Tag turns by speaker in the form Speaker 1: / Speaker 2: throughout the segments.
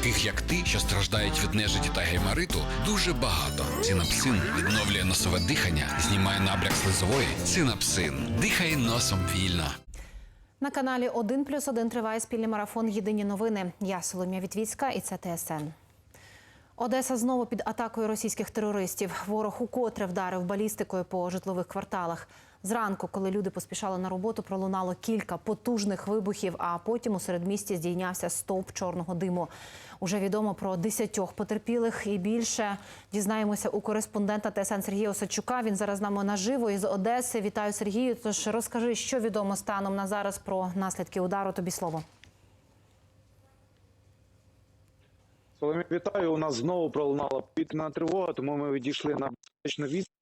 Speaker 1: Таких як ти, що страждають від нежиті та геймариту, дуже багато. Цинапсин відновлює носове дихання, знімає набряк слизової. Цинапсин. Дихай носом вільно.
Speaker 2: На каналі 1 плюс 1 триває спільний марафон Єдині новини. Я Соломія Вітвіцька і це ТСН. Одеса знову під атакою російських терористів. Ворог укотре вдарив балістикою по житлових кварталах. Зранку, коли люди поспішали на роботу, пролунало кілька потужних вибухів, а потім у середмісті здійнявся стовп чорного диму. Уже відомо про десятьох потерпілих і більше дізнаємося у кореспондента ТСН Сергія Осадчука. Він зараз з нами наживо із Одеси. Вітаю Сергію. Тож розкажи, що відомо станом на зараз про наслідки удару. Тобі слово.
Speaker 3: Соломі, вітаю. У нас знову пролунала повітряна тривога, тому ми відійшли на безпечну відстань.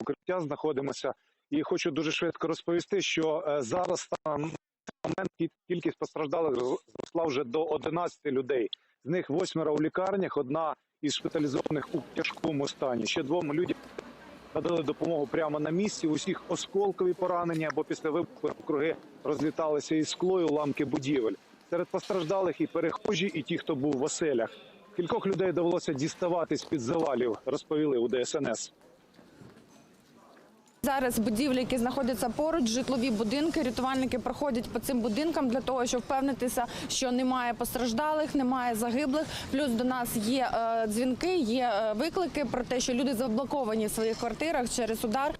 Speaker 3: Укриття знаходимося. І хочу дуже швидко розповісти, що е, зараз на момент кількість постраждалих зросла вже до 11 людей. З них восьмеро у лікарнях, одна із шпиталізованих у тяжкому стані. Ще двом людям надали допомогу прямо на місці. Усіх осколкові поранення, бо після вибуху круги розліталися і скло, і уламки будівель. Серед постраждалих і перехожі, і ті, хто був в оселях. Кількох людей довелося діставати з під завалів, розповіли у ДСНС.
Speaker 4: Зараз будівлі, які знаходяться поруч, житлові будинки. Рятувальники проходять по цим будинкам для того, щоб впевнитися, що немає постраждалих, немає загиблих. Плюс до нас є е, дзвінки, є е, виклики про те, що люди заблоковані в своїх квартирах через удар.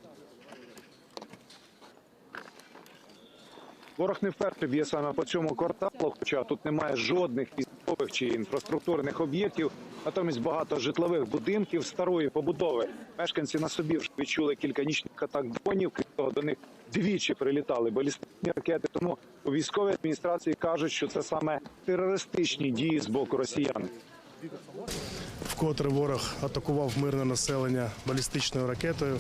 Speaker 3: Ворог не вперше б'є саме по цьому кварталу, хоча тут немає жодних військових чи інфраструктурних об'єктів. Натомість багато житлових будинків старої побудови. Мешканці на собі вже відчули кілька нічних атак дронів. Крім того, до них двічі прилітали балістичні ракети. Тому у військовій адміністрації кажуть, що це саме терористичні дії з боку росіян.
Speaker 5: Вкотре ворог атакував мирне населення балістичною ракетою.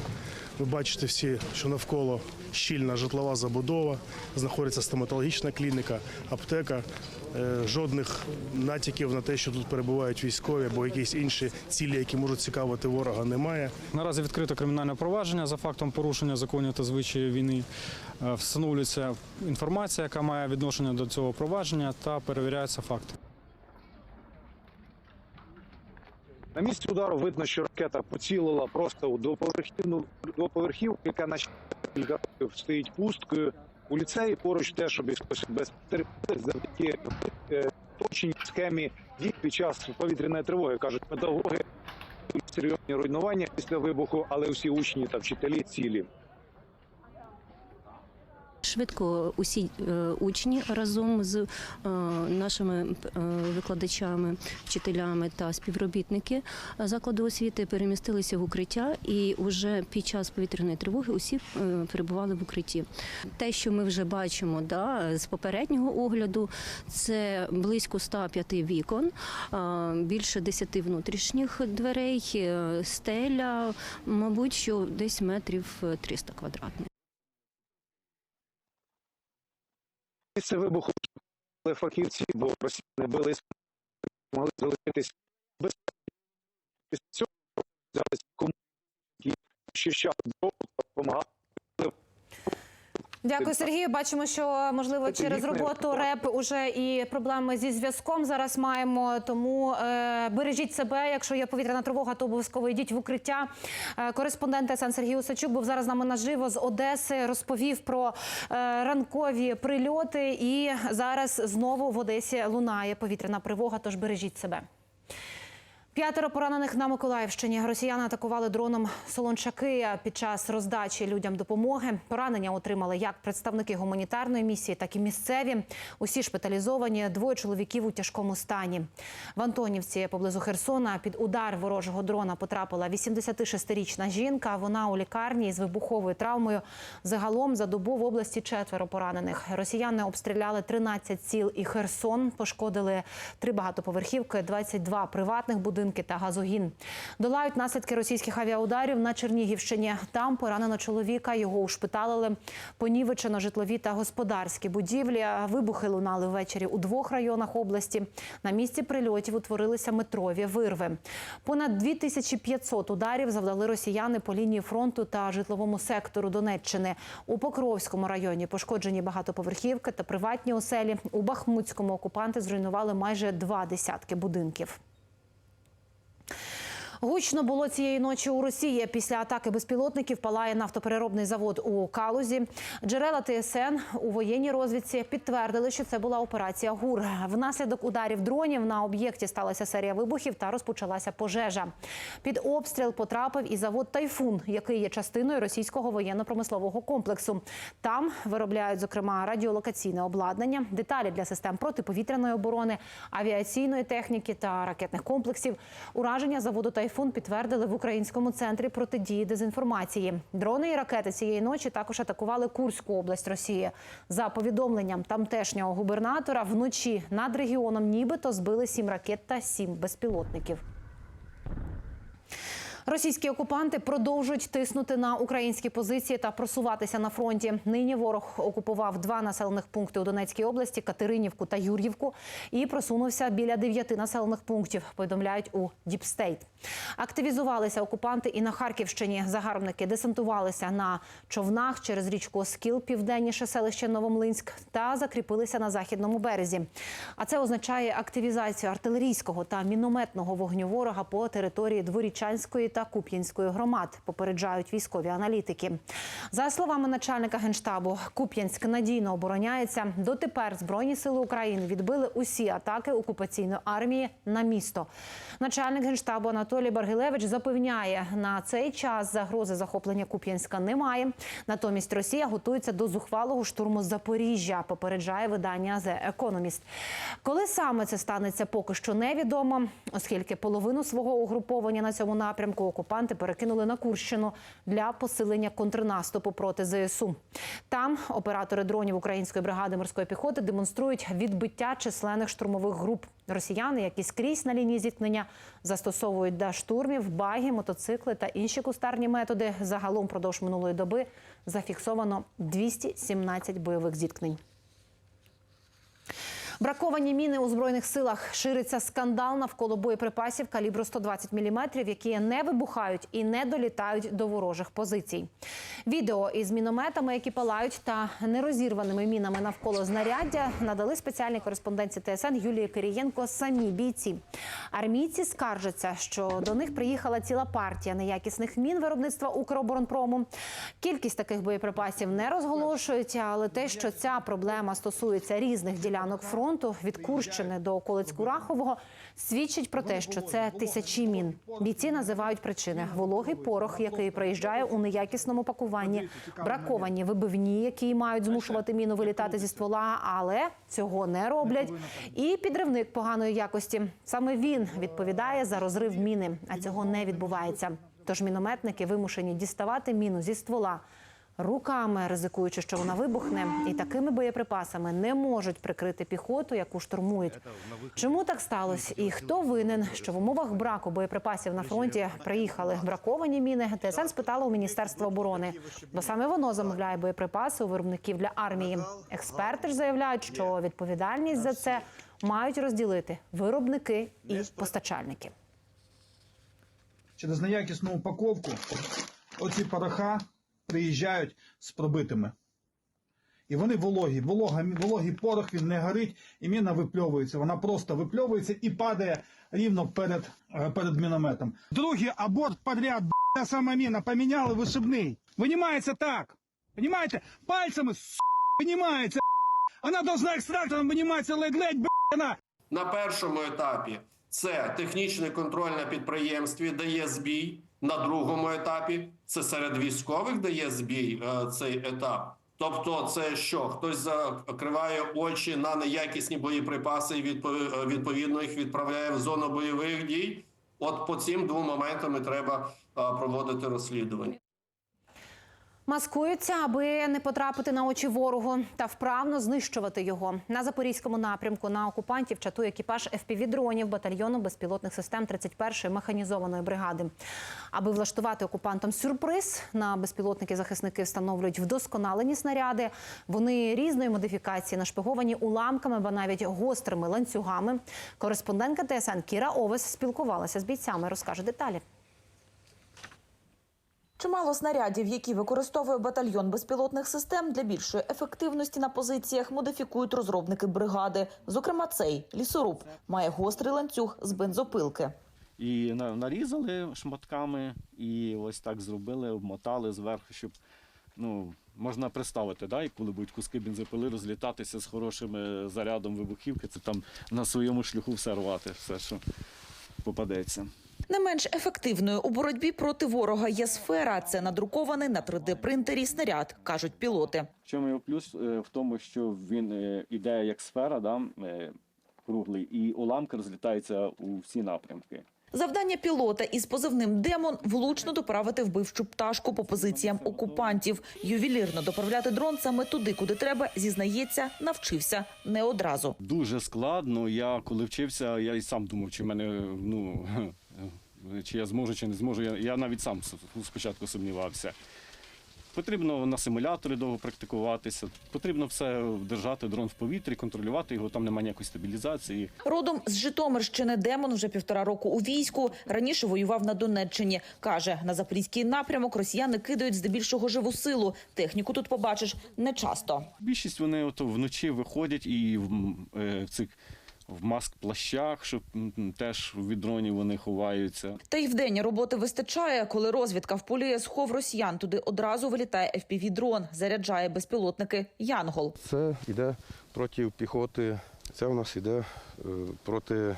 Speaker 5: Ви бачите всі, що навколо щільна житлова забудова, знаходиться стоматологічна клініка, аптека. Е, Жодних натяків на те, що тут перебувають військові або якісь інші цілі, які можуть цікавити ворога, немає.
Speaker 6: Наразі відкрито кримінальне провадження за фактом порушення законів та звичаїв війни. Е, Встановлюється інформація, яка має відношення до цього провадження, та перевіряються факти.
Speaker 3: На місці удару видно, що ракета поцілила просто у двоповерхівну двоповерхівку, яка на кілька років стоїть пусткою. У ліцеї поруч теж без потерпілих завдяки е, точній схемі дій під час повітряної тривоги. кажуть, педагоги серйозні руйнування після вибуху, але всі учні та вчителі цілі.
Speaker 7: Швидко усі е, учні разом з е, нашими е, викладачами, вчителями та співробітники закладу освіти перемістилися в укриття, і вже під час повітряної тривоги усі перебували в укритті. Те, що ми вже бачимо, да, з попереднього огляду, це близько 105 вікон, більше 10 внутрішніх дверей, стеля, мабуть, що десь метрів 300 квадратних.
Speaker 3: Місце вибуху фахівці, бо росіяни били могли залишитись без цього взялись кому які щищали допомагали.
Speaker 2: Дякую, Сергію. Бачимо, що можливо
Speaker 3: Це
Speaker 2: через роботу РЕП уже і проблеми зі зв'язком зараз маємо. Тому е, бережіть себе. Якщо є повітряна тривога, то обов'язково йдіть в укриття. Е, кореспондент СН Сергій Усачук був зараз з нами наживо з Одеси. Розповів про е, ранкові прильоти. І зараз знову в Одесі лунає повітряна тривога. Тож бережіть себе. П'ятеро поранених на Миколаївщині. Росіяни атакували дроном Солончаки під час роздачі людям допомоги. Поранення отримали як представники гуманітарної місії, так і місцеві. Усі шпиталізовані. Двоє чоловіків у тяжкому стані. В Антонівці поблизу Херсона під удар ворожого дрона потрапила 86-річна жінка. Вона у лікарні з вибуховою травмою. Загалом за добу в області четверо поранених. Росіяни обстріляли 13 сіл і Херсон. Пошкодили три багатоповерхівки, 22 приватних будинки. Будинки та газогін. Долають наслідки російських авіаударів на Чернігівщині. Там поранено чоловіка. Його ушпиталили. Понівечено житлові та господарські будівлі. Вибухи лунали ввечері у двох районах області. На місці прильотів утворилися метрові вирви. Понад 2500 ударів завдали росіяни по лінії фронту та житловому сектору Донеччини. У Покровському районі пошкоджені багатоповерхівки та приватні оселі. У Бахмутському окупанти зруйнували майже два десятки будинків. Гучно було цієї ночі у Росії. Після атаки безпілотників палає нафтопереробний завод у Калузі. Джерела ТСН у воєнній розвідці підтвердили, що це була операція ГУР. Внаслідок ударів дронів на об'єкті сталася серія вибухів та розпочалася пожежа. Під обстріл потрапив і завод Тайфун, який є частиною російського воєнно-промислового комплексу. Там виробляють зокрема радіолокаційне обладнання, деталі для систем протиповітряної оборони, авіаційної техніки та ракетних комплексів. Ураження заводу Тайфун підтвердили в українському центрі протидії дезінформації. Дрони і ракети цієї ночі також атакували Курську область Росії. За повідомленням тамтешнього губернатора, вночі над регіоном нібито збили сім ракет та сім безпілотників. Російські окупанти продовжують тиснути на українські позиції та просуватися на фронті. Нині ворог окупував два населених пункти у Донецькій області Катеринівку та Юр'ївку і просунувся біля дев'яти населених пунктів. Повідомляють у Діпстейт. Активізувалися окупанти і на Харківщині. Загарбники десантувалися на човнах через річку Оскіл, південніше селище Новомлинськ, та закріпилися на західному березі. А це означає активізацію артилерійського та мінометного вогню ворога по території Дворічанської та Куп'янської громад. Попереджають військові аналітики. За словами начальника генштабу, Куп'янськ надійно обороняється. Дотепер збройні сили України відбили усі атаки окупаційної армії на місто. Начальник генштабу Анатолій Баргилевич запевняє, на цей час загрози захоплення Куп'янська немає. Натомість Росія готується до зухвалого штурму Запоріжжя. Попереджає видання The Economist. Коли саме це станеться, поки що невідомо, оскільки половину свого угруповання на цьому напрямку окупанти перекинули на Курщину для посилення контрнаступу проти ЗСУ. Там оператори дронів української бригади морської піхоти демонструють відбиття численних штурмових груп. Росіяни, які скрізь на лінії зіткнення застосовують до штурмів, баги, мотоцикли та інші кустарні методи. Загалом продовж минулої доби зафіксовано 217 бойових зіткнень. Браковані міни у збройних силах шириться скандал навколо боєприпасів калібру 120 мм, які не вибухають і не долітають до ворожих позицій. Відео із мінометами, які палають, та нерозірваними мінами навколо знаряддя надали спеціальній кореспонденці ТСН Юлії Кирієнко самі бійці. Армійці скаржаться, що до них приїхала ціла партія неякісних мін виробництва Укроборонпрому. Кількість таких боєприпасів не розголошують, але те, що ця проблема стосується різних ділянок фронту від Курщини до околиць Курахового, свідчить про те, що це тисячі мін. Бійці називають причини: вологий порох, який приїжджає у неякісному пакуванні, браковані вибивні, які мають змушувати міну вилітати зі ствола, але цього не роблять. І підривник поганої якості. Саме він відповідає за розрив міни, а цього не відбувається. Тож мінометники вимушені діставати міну зі ствола руками, ризикуючи, що вона вибухне, і такими боєприпасами не можуть прикрити піхоту, яку штурмують. Чому так сталося? І хто винен, що в умовах браку боєприпасів на фронті приїхали браковані міни? ТСН спитала у міністерства оборони, бо саме воно замовляє боєприпаси у виробників для армії. Експерти ж заявляють, що відповідальність за це мають розділити виробники і постачальники.
Speaker 8: через неякісну упаковку оці пороха приїжджають з пробитими. І вони вологі. Волога, вологий порох, він не горить, і міна випльовується. Вона просто випльовується і падає рівно перед, е, перед мінометом. Другий аборт подряд, б**, та сама міна, поміняли вишибний. Винімається так. Понімаєте? Пальцями, с**, винімається. Вона должна екстрактором виніматися ледь-ледь, б**, вона.
Speaker 9: На першому етапі це технічний контроль на підприємстві дає збій. На другому етапі це серед військових дає збій е, цей етап. Тобто, це що хтось закриває очі на неякісні боєприпаси і е, відповідно їх відправляє в зону бойових дій. От по цим двом моментам треба е, проводити розслідування.
Speaker 2: Маскуються, аби не потрапити на очі ворогу та вправно знищувати його. На запорізькому напрямку на окупантів чатує екіпаж FPV-дронів батальйону безпілотних систем 31-ї механізованої бригади. Аби влаштувати окупантам сюрприз, на безпілотники захисники встановлюють вдосконалені снаряди. Вони різної модифікації, нашпиговані уламками, ба навіть гострими ланцюгами. Кореспондентка ТСН Кіра Овес спілкувалася з бійцями. Розкаже деталі.
Speaker 10: Чимало снарядів, які використовує батальйон безпілотних систем для більшої ефективності на позиціях, модифікують розробники бригади. Зокрема, цей лісоруб має гострий ланцюг з бензопилки.
Speaker 11: І на- нарізали шматками, і ось так зробили, обмотали зверху, щоб ну, можна представити, да, коли будуть куски бензопили розлітатися з хорошим е, зарядом вибухівки, це там на своєму шляху все рвати, все, що попадеться.
Speaker 10: Не менш ефективною у боротьбі проти ворога є сфера. Це надрукований на 3D-принтері снаряд, кажуть пілоти.
Speaker 11: В чому його плюс е, в тому, що він е, іде як сфера, да, е, круглий, і уламки розлітаються у всі напрямки.
Speaker 10: Завдання пілота із позивним Демон влучно доправити вбивчу пташку по позиціям окупантів. Ювелірно доправляти дрон саме туди, куди треба, зізнається, навчився не одразу.
Speaker 11: Дуже складно. Я коли вчився, я і сам думав, чи в мене ну чи я зможу, чи не зможу. Я, я навіть сам спочатку сумнівався. Потрібно на симуляторі довго практикуватися. Потрібно все держати дрон в повітрі, контролювати його. Там немає ніякої стабілізації.
Speaker 10: Родом з Житомирщини Демон вже півтора року у війську. Раніше воював на Донеччині. Каже, на запорізький напрямок росіяни кидають здебільшого живу силу. Техніку тут побачиш не часто.
Speaker 11: Більшість вони ото вночі виходять і в, е, в цих в маск-плащах, щоб м, теж від дронів вони ховаються.
Speaker 10: Та й вдень роботи вистачає, коли розвідка вполює схов росіян. Туди одразу вилітає FPV-дрон, заряджає безпілотники Янгол.
Speaker 12: Це йде проти піхоти, це у нас йде е, проти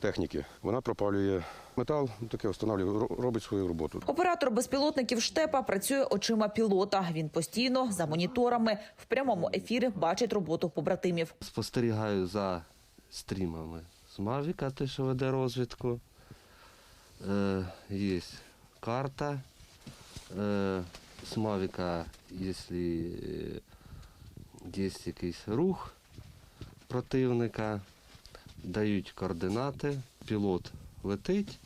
Speaker 12: техніки. Вона пропалює метал, ну, таке встановлює, робить свою роботу.
Speaker 10: Оператор безпілотників штепа працює очима пілота. Він постійно за моніторами в прямому ефірі бачить роботу побратимів.
Speaker 13: Спостерігаю за стрімами з Мавіка, те, що веде розвідку. Е, є карта. Е, з Мавіка, якщо є якийсь рух противника, дають координати, пілот летить.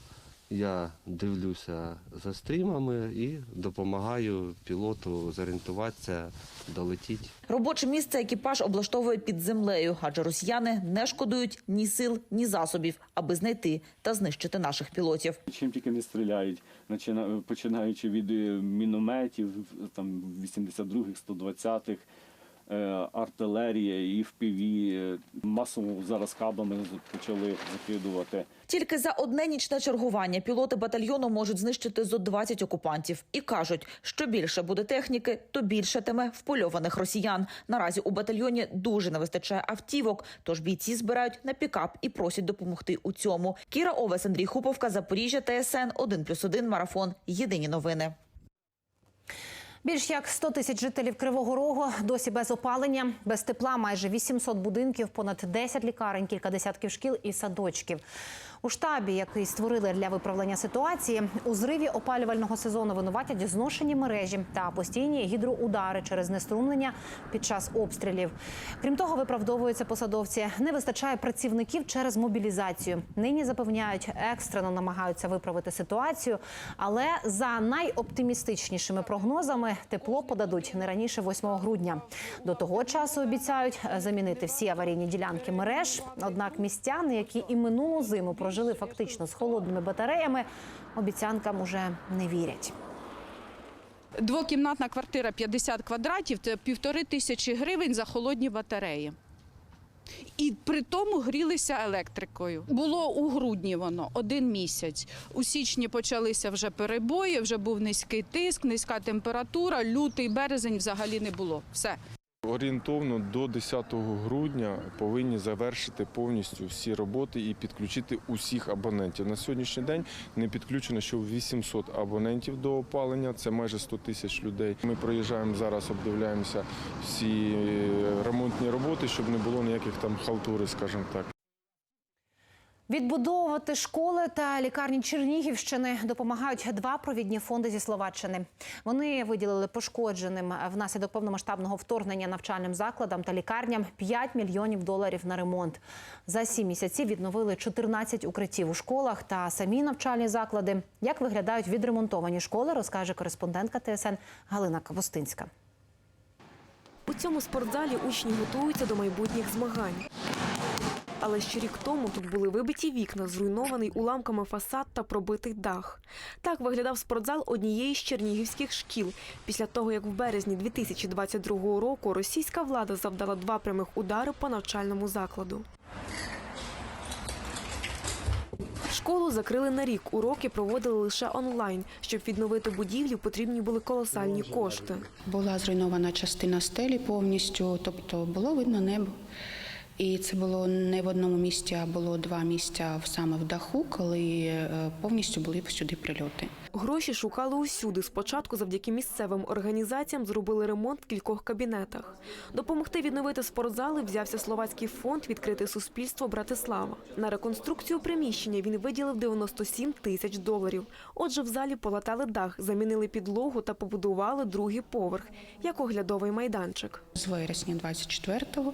Speaker 13: Я дивлюся за стрімами і допомагаю пілоту зорієнтуватися, долетіти.
Speaker 10: Робоче місце екіпаж облаштовує під землею, адже росіяни не шкодують ні сил, ні засобів, аби знайти та знищити наших пілотів.
Speaker 11: Чим тільки не стріляють, почина- починаючи від е, мінометів, там 82-х, 120-х, е, артилерія, і FPV, е, масово зараз кабами почали закидувати.
Speaker 10: Тільки за одне нічне чергування пілоти батальйону можуть знищити зо 20 окупантів. І кажуть, що більше буде техніки, то більшатиме впольованих росіян. Наразі у батальйоні дуже не вистачає автівок, тож бійці збирають на пікап і просять допомогти у цьому. Кіра Овес, Андрій Хуповка, Запоріжжя, ТСН 1+,1 Марафон. Єдині новини.
Speaker 2: Більш як 100 тисяч жителів Кривого Рогу досі без опалення, без тепла, майже 800 будинків, понад 10 лікарень, кілька десятків шкіл і садочків. У штабі, який створили для виправлення ситуації, у зриві опалювального сезону винуватять зношені мережі та постійні гідроудари через неструмлення під час обстрілів. Крім того, виправдовуються посадовці. Не вистачає працівників через мобілізацію. Нині запевняють, екстрено намагаються виправити ситуацію, але за найоптимістичнішими прогнозами тепло подадуть не раніше 8 грудня. До того часу обіцяють замінити всі аварійні ділянки мереж. Однак містяни, які і минулу зиму прожили фактично з холодними батареями, обіцянкам уже не вірять.
Speaker 14: Двокімнатна квартира 50 квадратів це півтори тисячі гривень за холодні батареї. І при тому грілися електрикою. Було у грудні воно один місяць. У січні почалися вже перебої, вже був низький тиск, низька температура. Лютий березень взагалі не було. Все.
Speaker 15: Орієнтовно до 10 грудня повинні завершити повністю всі роботи і підключити усіх абонентів. На сьогоднішній день не підключено ще 800 абонентів до опалення. Це майже 100 тисяч людей. Ми проїжджаємо зараз, обдивляємося всі ремонтні роботи, щоб не було ніяких там халтури, скажімо так.
Speaker 2: Відбудовувати школи та лікарні Чернігівщини допомагають два провідні фонди зі Словаччини. Вони виділили пошкодженим внаслідок повномасштабного вторгнення навчальним закладам та лікарням 5 мільйонів доларів на ремонт. За сім місяців відновили 14 укриттів у школах та самі навчальні заклади. Як виглядають відремонтовані школи, розкаже кореспондентка ТСН Галина Капустинська.
Speaker 16: У цьому спортзалі учні готуються до майбутніх змагань. Але ще рік тому тут були вибиті вікна, зруйнований уламками фасад та пробитий дах. Так виглядав спортзал однієї з чернігівських шкіл після того, як в березні 2022 року російська влада завдала два прямих удари по навчальному закладу. Школу закрили на рік. Уроки проводили лише онлайн. Щоб відновити будівлю, потрібні були колосальні кошти.
Speaker 17: Була зруйнована частина стелі повністю, тобто було видно небо. І це було не в одному місці, а було два місця саме в даху, коли е, повністю були сюди прильоти.
Speaker 16: Гроші шукали усюди. Спочатку завдяки місцевим організаціям зробили ремонт в кількох кабінетах. Допомогти відновити спортзали взявся словацький фонд Відкрите суспільство Братислава. На реконструкцію приміщення він виділив 97 тисяч доларів. Отже, в залі полатали дах, замінили підлогу та побудували другий поверх як оглядовий майданчик.
Speaker 17: З вересня 24-го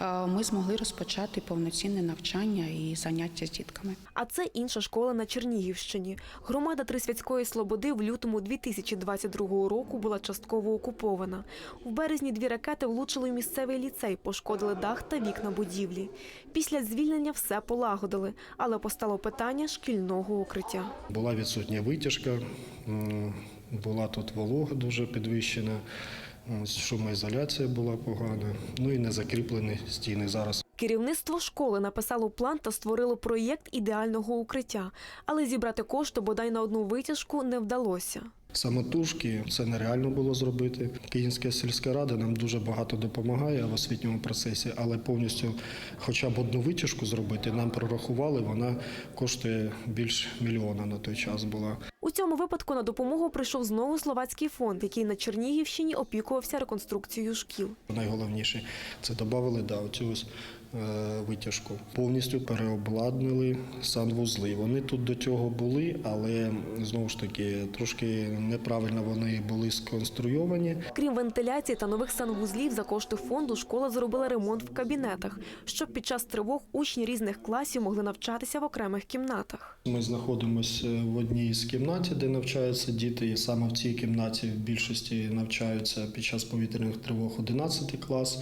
Speaker 17: е, ми змогли розпочати повноцінне навчання і заняття з дітками.
Speaker 16: А це інша школа на Чернігівщині. Громада Трисвятської Слободи в лютому 2022 року була частково окупована. В березні дві ракети влучили в місцевий ліцей, пошкодили дах та вікна будівлі. Після звільнення все полагодили, але постало питання шкільного укриття.
Speaker 5: Була відсутня витяжка, була тут волога дуже підвищена, шумоізоляція була погана, ну і не закріплені стіни зараз.
Speaker 16: Керівництво школи написало план та створило проєкт ідеального укриття, але зібрати кошти бодай на одну витяжку не вдалося.
Speaker 5: Самотужки це нереально було зробити. Київська сільська рада нам дуже багато допомагає в освітньому процесі, але повністю хоча б одну витяжку зробити нам прорахували. Вона коштує більш мільйона на той час була.
Speaker 16: У цьому випадку на допомогу прийшов знову словацький фонд, який на Чернігівщині опікувався реконструкцією шкіл.
Speaker 5: Найголовніше це додали да, оцю витяжку. Повністю переобладнали санвузли. Вони тут до цього були, але знову ж таки трошки неправильно вони були сконструйовані.
Speaker 16: Крім вентиляції та нових санвузлів, за кошти фонду школа зробила ремонт в кабінетах, щоб під час тривог учні різних класів могли навчатися в окремих кімнатах.
Speaker 5: Ми знаходимося в одній з кімнаті, де навчаються діти, і саме в цій кімнаті в більшості навчаються під час повітряних тривог 11 клас.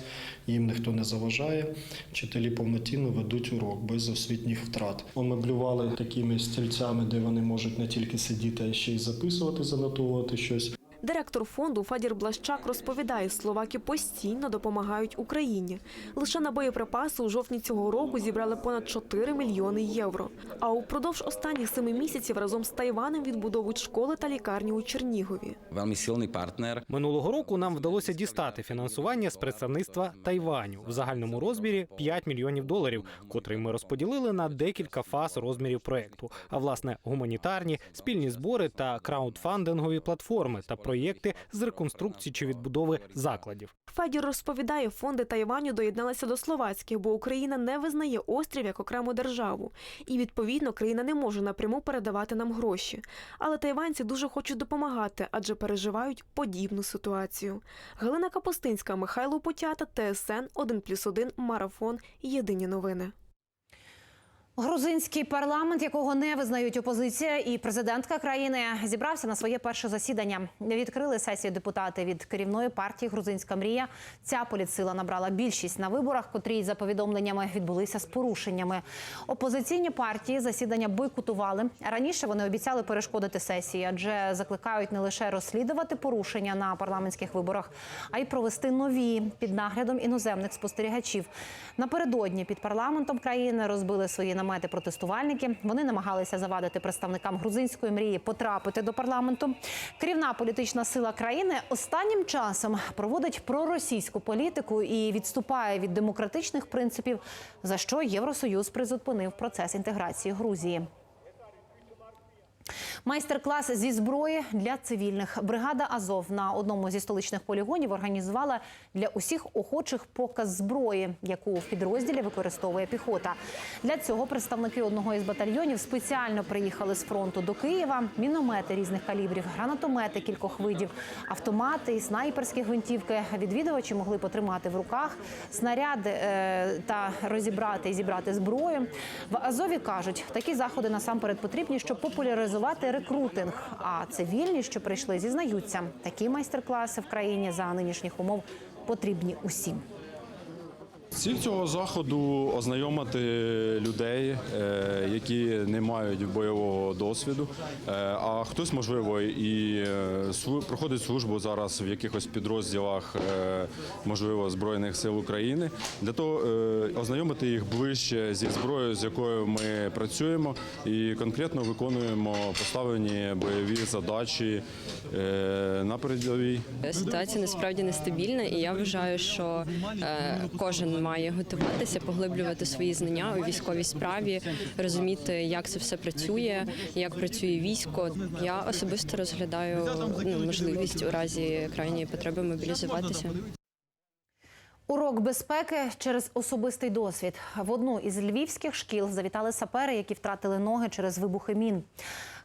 Speaker 5: Їм ніхто не заважає. Вчителі повноцінно ведуть урок без освітніх втрат. Омеблювали такими стільцями, де вони можуть не тільки сидіти, а ще й записувати, занотовувати щось.
Speaker 16: Директор фонду Фадір Блащак розповідає, словаки постійно допомагають Україні. Лише на боєприпаси у жовтні цього року зібрали понад 4 мільйони євро. А упродовж останніх семи місяців разом з Тайванем відбудовують школи та лікарні у Чернігові.
Speaker 18: Veľmi silný partner.
Speaker 19: Минулого року нам вдалося дістати фінансування з представництва Тайваню в загальному розмірі 5 мільйонів доларів, котрий ми розподілили на декілька фаз розмірів проекту. А власне гуманітарні, спільні збори та краудфандингові платформи та проєкти з реконструкції чи відбудови закладів.
Speaker 16: Федір розповідає, фонди Тайваню доєдналися до словацьких, бо Україна не визнає острів як окрему державу, і відповідно країна не може напряму передавати нам гроші. Але тайванці дуже хочуть допомагати, адже переживають подібну ситуацію. Галина Капустинська, Михайло Потята, ТСН 1+,1, Марафон. Єдині новини.
Speaker 2: Грузинський парламент, якого не визнають опозиція, і президентка країни зібрався на своє перше засідання. Відкрили сесію депутати від керівної партії Грузинська мрія. Ця політсила набрала більшість на виборах, котрі за повідомленнями відбулися з порушеннями. Опозиційні партії засідання бойкотували. Раніше вони обіцяли перешкодити сесії, адже закликають не лише розслідувати порушення на парламентських виборах, а й провести нові під наглядом іноземних спостерігачів. Напередодні під парламентом країни розбили свої намети протестувальники. Вони намагалися завадити представникам грузинської мрії потрапити до парламенту. Керівна політична сила країни останнім часом проводить проросійську політику і відступає від демократичних принципів, за що Євросоюз призупинив процес інтеграції Грузії. Майстер-клас зі зброї для цивільних. Бригада Азов на одному зі столичних полігонів організувала для усіх охочих показ зброї, яку в підрозділі використовує піхота. Для цього представники одного із батальйонів спеціально приїхали з фронту до Києва. Міномети різних калібрів, гранатомети кількох видів, автомати і снайперські гвинтівки. Відвідувачі могли потримати в руках снаряди е, та розібрати і зібрати зброю. В Азові кажуть, такі заходи насамперед потрібні, щоб популяризувати рекрутинг. А цивільні, що прийшли, зізнаються, такі майстер-класи в країні за нинішніх умов потрібні усім.
Speaker 18: Ціль цього заходу ознайомити людей, е, які не мають бойового досвіду. Е, А хтось, можливо, і е, проходить службу зараз в якихось підрозділах, можливо, Збройних сил України, для того ознайомити їх ближче зі зброєю, з якою ми працюємо, і конкретно виконуємо поставлені бойові задачі на передовій.
Speaker 20: Ситуація насправді нестабільна, і я вважаю, що кожен має готуватися, поглиблювати свої знання у військовій справі, розуміти, як це все працює, як працює військо. Я особисто розглядаю ну, можливість у разі крайньої потреби мобілізуватися.
Speaker 2: Урок безпеки через особистий досвід. В одну із львівських шкіл завітали сапери, які втратили ноги через вибухи мін.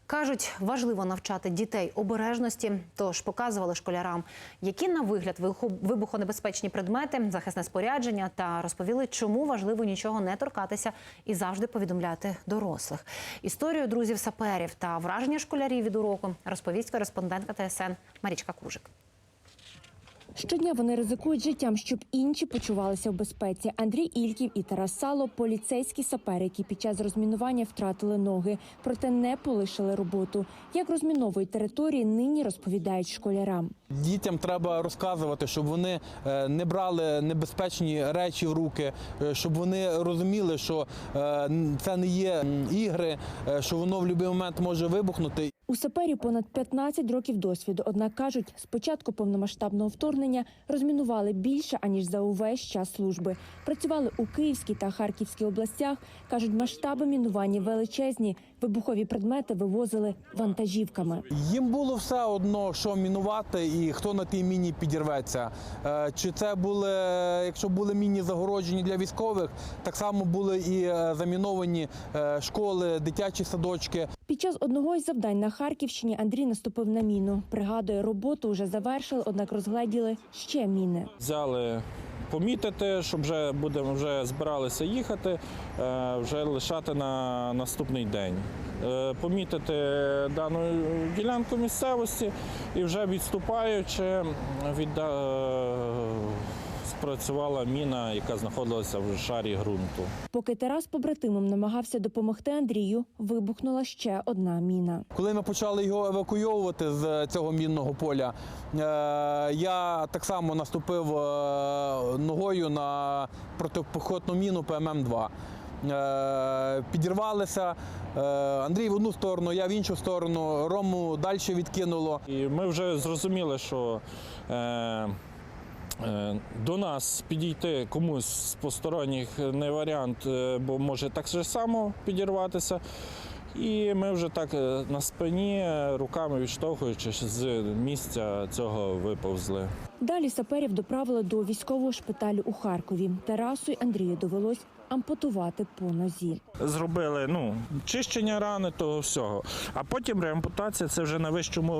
Speaker 2: Кажуть, важливо навчати дітей обережності, тож показували школярам, які на вигляд вибухонебезпечні предмети, захисне спорядження та розповіли, чому важливо нічого не торкатися і завжди повідомляти дорослих. Історію друзів саперів та враження школярів від уроку розповість кореспондентка ТСН Марічка Кужик.
Speaker 21: Щодня вони ризикують життям, щоб інші почувалися в безпеці. Андрій Ільків і Тарас Сало – поліцейські сапери, які під час розмінування втратили ноги, проте не полишили роботу. Як розміновують території, нині розповідають школярам.
Speaker 22: Дітям треба розказувати, щоб вони е, не брали небезпечні речі в руки, е, щоб вони розуміли, що е, це не є ігри, що воно в будь-який момент може вибухнути.
Speaker 21: У саперів понад 15 років досвіду. Однак кажуть, з початку повномасштабного вторгнення розмінували більше аніж за увесь час служби. Працювали у Київській та Харківській областях. кажуть, масштаби мінування величезні. Вибухові предмети вивозили вантажівками.
Speaker 22: Їм було все одно, що мінувати і хто на тій міні підірветься. Е, Чи це були, якщо були міні загороджені для військових, так само були і е, заміновані е, школи, дитячі садочки.
Speaker 21: Під час одного із завдань на Харківщині Андрій наступив на міну. Пригадує, роботу вже завершили, однак розгледіли ще міни.
Speaker 23: Взяли помітити, щоб вже будемо вже збиралися їхати, е, вже лишати на наступний день. Е, Помітити дану ділянку місцевості і вже відступаючи, відда... спрацювала міна, яка знаходилася в шарі ґрунту.
Speaker 21: Поки Тарас побратимам намагався допомогти Андрію, вибухнула ще одна міна.
Speaker 22: Коли ми почали його евакуйовувати з цього мінного поля, е, я так само наступив е, ногою на протипіхотну міну ПММ-2. Е, Підірвалися. Андрій в одну сторону, я в іншу сторону. Рому далі відкинуло.
Speaker 23: І ми вже зрозуміли, що до нас підійти комусь з посторонніх не варіант, е, бо може так же само підірватися. І ми вже так е, на спині, е, руками відштовхуючись з місця цього виповзли.
Speaker 21: Далі саперів доправили до військового шпиталю у Харкові. Тарасу й Андрію довелось ампутувати по нозі.
Speaker 23: Зробили ну, чищення рани, того всього. А потім реампутація це вже на вищому,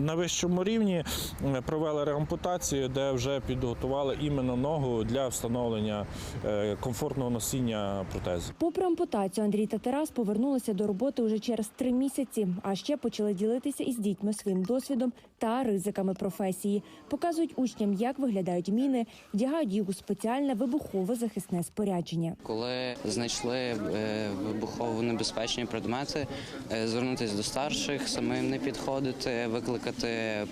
Speaker 23: на вищому рівні е, провели реампутацію, де вже підготували іменно ногу для встановлення е, комфортного носіння протезу.
Speaker 21: Попри ампутацію, Андрій та Тарас повернулися до роботи уже через три місяці, а ще почали ділитися із дітьми своїм досвідом та ризиками професії. Показують учням, як виглядають міни, вдягають їх у спеціальне вибухове захисне спорядження.
Speaker 24: Коли знайшли е, вибухово небезпечні предмети, е, звернутися до старших, самим не підходити, викликати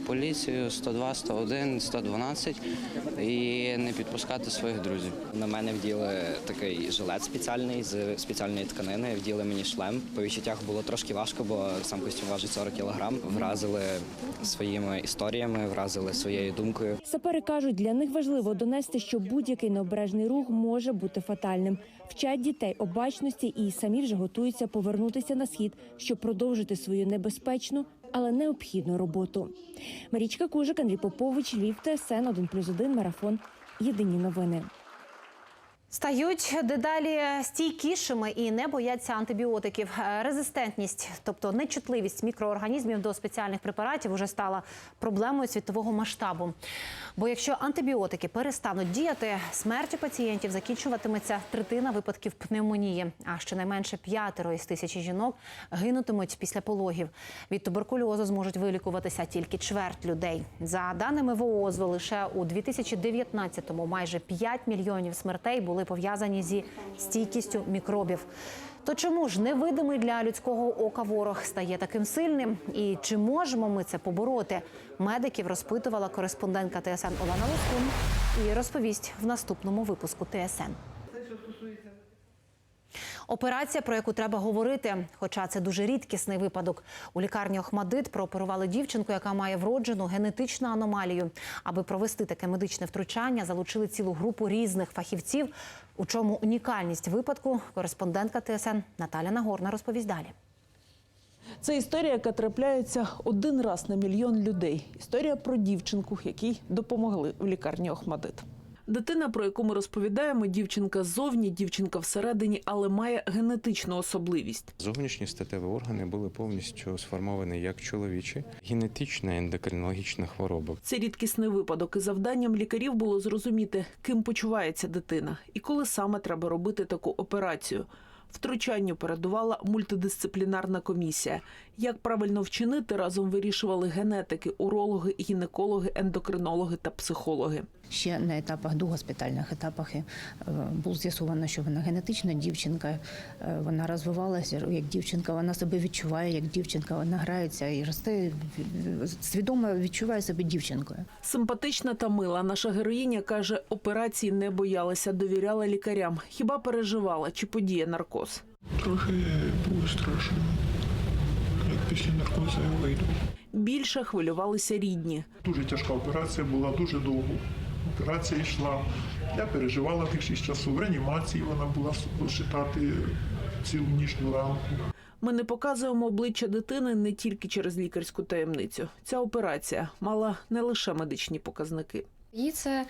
Speaker 24: поліцію 102, 101, 112 і не підпускати своїх друзів.
Speaker 25: На мене вділи такий жилет спеціальний з спеціальної тканини. Вділи мені шлем. По відчуттях було трошки важко, бо сам костюм важить 40 кг. Вразили своїми історіями, вразили своєю думкою.
Speaker 21: Сапери кажуть, для них важливо донести, що будь-який необережний рух може бути фатальним. Вчать дітей обачності і самі вже готуються повернутися на схід, щоб продовжити свою небезпечну, але необхідну роботу. Марічка Кужик, Андрій Попович, Львів, ТСН 1+,1, Марафон. Єдині новини.
Speaker 2: Стають дедалі стійкішими і не бояться антибіотиків. Е, Резистентність, тобто нечутливість мікроорганізмів до спеціальних препаратів, вже стала проблемою світового масштабу. Бо якщо антибіотики перестануть діяти, смертю пацієнтів закінчуватиметься третина випадків пневмонії. А щонайменше п'ятеро із тисячі жінок гинутимуть після пологів. Від туберкульозу зможуть вилікуватися тільки чверть людей. За даними ВООЗ, лише у 2019-му майже 5 мільйонів смертей були пов'язані зі стійкістю мікробів. То чому ж невидимий для людського ока ворог стає таким сильним? І чи можемо ми це побороти? Медиків розпитувала кореспондентка ТСН Олена Лоскун і розповість в наступному випуску ТСН. Операція, про яку треба говорити, хоча це дуже рідкісний випадок. У лікарні Охмадит прооперували дівчинку, яка має вроджену генетичну аномалію. Аби провести таке медичне втручання, залучили цілу групу різних фахівців. У чому унікальність випадку? Кореспондентка ТСН Наталя Нагорна розповість далі.
Speaker 26: Це історія, яка трапляється один раз на мільйон людей. Історія про дівчинку, якій допомогли в лікарні Охмадит. Дитина, про яку ми розповідаємо, дівчинка ззовні, дівчинка всередині, але має генетичну особливість.
Speaker 27: Зовнішні статеві органи були повністю сформовані як чоловічі. Генетична ендокринологічна хвороба.
Speaker 26: Це рідкісний випадок, і завданням лікарів було зрозуміти, ким почувається дитина і коли саме треба робити таку операцію. Втручанню передувала мультидисциплінарна комісія. Як правильно вчинити, разом вирішували генетики, урологи, гінекологи, ендокринологи та психологи.
Speaker 28: Ще на етапах догоспітальних етапах е, було з'ясовано, що вона генетична дівчинка, е, вона розвивалася як дівчинка, вона себе відчуває як дівчинка, вона грається і росте е, свідомо відчуває себе дівчинкою.
Speaker 26: Симпатична та мила наша героїня каже, операції не боялася, довіряла лікарям. Хіба переживала, чи подіє наркоз?
Speaker 29: Трохи було страшно. Як після наркозу я вийду.
Speaker 26: Більше хвилювалися рідні.
Speaker 29: Дуже тяжка операція була дуже довго. Операція йшла. Я переживала тих шість часу. В реанімації вона була читати цілу нічну ранку.
Speaker 26: Ми не показуємо обличчя дитини не тільки через лікарську таємницю. Ця операція мала не лише медичні показники.
Speaker 30: Її це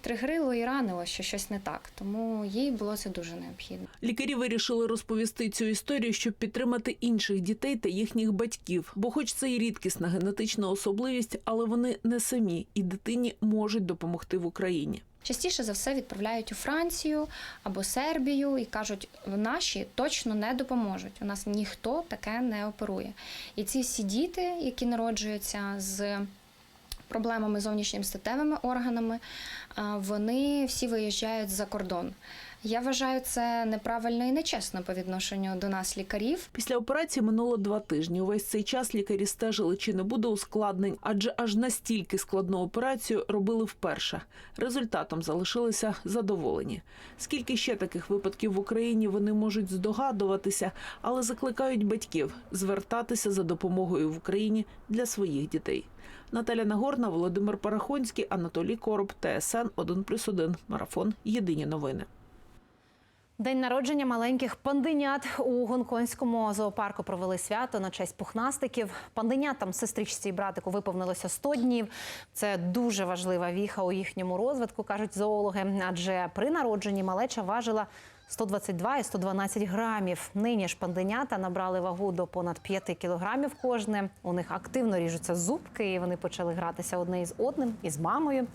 Speaker 30: тригерило і ранило, що щось не так, тому їй було це дуже необхідно.
Speaker 26: Лікарі вирішили розповісти цю історію, щоб підтримати інших дітей та їхніх батьків. Бо, хоч це і рідкісна генетична особливість, але вони не самі і дитині можуть допомогти в Україні.
Speaker 30: Частіше за все відправляють у Францію або Сербію і кажуть, наші точно не допоможуть. У нас ніхто таке не оперує. І ці всі діти, які народжуються з проблемами зовнішніми статевими органами, а, вони всі виїжджають за кордон. Я вважаю це неправильно і нечесно по відношенню до нас, лікарів.
Speaker 26: Після операції минуло два тижні. Увесь цей час лікарі стежили, чи не буде ускладнень, адже аж настільки складну операцію робили вперше. Результатом залишилися задоволені. Скільки ще таких випадків в Україні вони можуть здогадуватися, але закликають батьків звертатися за допомогою в Україні для своїх дітей. Наталя Нагорна, Володимир Парахонський, Анатолій Короб, ТСН 1+,1. Марафон. Єдині новини.
Speaker 2: День народження маленьких панденят у гонконгському зоопарку провели свято на честь пухнастиків. Панденятам, сестричці і братику виповнилося 100 днів. Це дуже важлива віха у їхньому розвитку, кажуть зоологи. Адже при народженні малеча важила 122 і 112 грамів. Нині ж панденята набрали вагу до понад 5 кілограмів кожне. У них активно ріжуться зубки, і вони почали гратися одне із одним із мамою.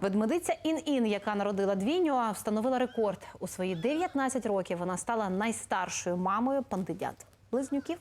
Speaker 2: Ведмедиця Ін-Ін, яка народила двійню, встановила рекорд. У свої 19 років вона стала найстаршою мамою панденят. Близнюків.